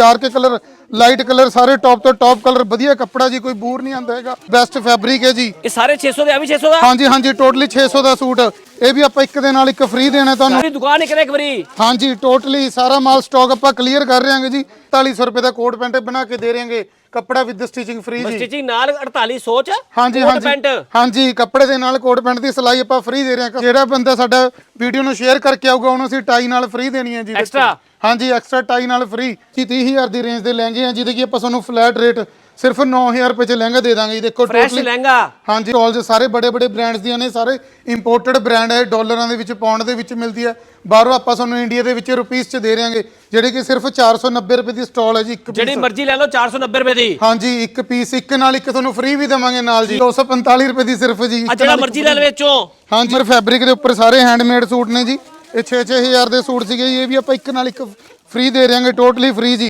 Dark colour light colour ਸਾਰੇ top ਤੋਂ top colour ਵਧੀਆ ਕੱਪੜਾ ਜੀ ਕੋਈ ਬੂਰ ਨਹੀਂ ਆਂਦਾ ਹੈਗਾ। ਬੈਸਟ ਫੈਬਰਿਕ ਹੈ ਜੀ। ਇਹ ਸਾਰੇ 600 ਦੇ ਆ ਵੀ 600 ਦਾ? ਹਾਂਜੀ ਹਾਂਜੀ ਟੋਟਲੀ 600 ਦਾ ਸੂਟ। ਇਹ ਵੀ ਆਪਾਂ ਇੱਕ ਦੇ ਨਾਲ ਇੱਕ ਫ੍ਰੀ ਦੇਣਾ ਤੁਹਾਨੂੰ। ਸਾਰੀ ਦੁਕਾਨ ਇੱਕ ਨਾ ਇੱਕ ਵਾਰੀ। ਹਾਂਜੀ ਟੋਟਲੀ ਸਾਰਾ ਮਾਲ ਸਟਾਕ ਆਪਾਂ ਕਲੀਅਰ ਕਰ ਰਹੇ ਹਾਂਗੇ ਜੀ। 4300 ਰੁਪਏ ਦਾ ਕੋਟ ਪੈਂਟ ਬਣਾ ਕੇ ਦੇ ਰਹੇ ਹਾਂਗੇ। ਕੱਪੜਾ ਵਿਦ ਸਟਿਚਿੰਗ ਫ੍ਰੀ ਜੀ। ਸਟਿਚਿੰਗ ਨਾਲ 4800 ਚ ਹਾਂਜੀ ਕੋਟ ਹਾਂਜੀ। ਪੈਂਟ। ਹਾਂਜੀ ਕੱਪੜੇ ਦੇ ਨਾਲ ਕੋਟ ਪੈਂਟ ਦੀ ਸਿਲਾਈ ਆਪਾਂ ਫ੍ਰੀ ਦੇ ਰਹੇ ਹਾਂ ਜਿਹੜਾ ਬੰਦਾ ਸਾਡਾ ਵੀਡੀਓ ਨੂੰ ਸ਼ੇਅਰ ਕਰਕੇ ਆਊਗਾ ਉਹਨੂੰ ਅਸੀਂ ਟਾਈ ਨਾਲ ਫ੍ਰੀ ਦੇਣੀ ਹੈ ਜੀ। Extra? ਹਾਂਜੀ ਐਕਸਟਰਾ ਟਾਈ ਨਾਲ ਫ੍ਰੀ ਜੀ 30000 ਦੀ ਰੇਂਜ ਦੇ ਲਹਿੰਗੇ ਆ ਜਿਹਦੇ ਕੀ ਆਪਾਂ ਤੁਹਾਨੂੰ ਫਲੈਟ ਰੇਟ ਸਿਰਫ 9000 ਰੁਪਏ ਚ ਲਹਿੰਗਾ ਦੇ ਦਾਂਗੇ ਜੀ। ਦੇਖੋ ਫਰੈਸ਼ totally- ਲਹਿੰਗਾ। ਹਾਂਜੀ ਸਟਾਲ 'ਚ ਸਾਰੇ ਬੜੇ ਬੜੇ ਬ੍ਰਾਂਡਸ ਦੀਆਂ ਨੇ ਸਾਰੇ ਇੰਪੋਰਟਡ ਬ੍ਰਾਂਡ ਹੈ ਡਾਲਰਾਂ ਦੇ ਵਿੱਚ ਪਾਉਂਡ ਦੇ ਵਿੱਚ ਮਿਲਦੀ ਹੈ ਬਾਹਰੋਂ ਆਪਾਂ ਤੁਹਾਨੂੰ ਇੰਡੀਆ ਦੇ ਵਿੱਚ ਰੁਪੀਸ 'ਚ ਦੇ ਰਹੇ ਹਾਂਗੇ ਜਿਹੜੇ ਕਿ ਸਿਰਫ 490 ਰੁਪਏ ਦੀ ਸਟਾਲ ਹੈ ਜੀ ਇੱਕ ਜਿਹੜੀ। ਮਰਜ਼ੀ ਲੈ ਲਓ 490 ਰੁਪਏ ਦੀ। ਹਾਂਜੀ ਇੱਕ ਪੀਸ ਇੱਕ ਨਾਲ ਇੱਕ ਤੁਹਾਨੂੰ ਫ੍ਰੀ ਵੀ ਦੇਵਾਂਗੇ ਨਾਲ ਜੀ। 245 ਰੁਪਏ ਦੀ ਸਿਰਫ ਜੀ ਆ ਜਿਹੜਾ ਮਰਜ਼ੀ ਲੈ ਲਵੇ ਚੋਂ ਹਾਂਜੀ ਮਰ ਫੈਬਰਿਕ ਦੇ ਉੱਪਰ ਸਾਰੇ ਹੈਂਡਮੇਡ ਸੂਟ ਨੇ ਜੀ। ਇਹ 6-6000 ਦੇ ਸੂਟ ਸੀਗੇ ਜੀ, ਇਹ ਵੀ ਆਪਾਂ ਇੱਕ ਨਾਲ ਇੱਕ ਫ੍ਰੀ ਦੇ ਰਹੇ ਹਾਂਗੇ ਟੋਟਲੀ ਫ੍ਰੀ ਜੀ।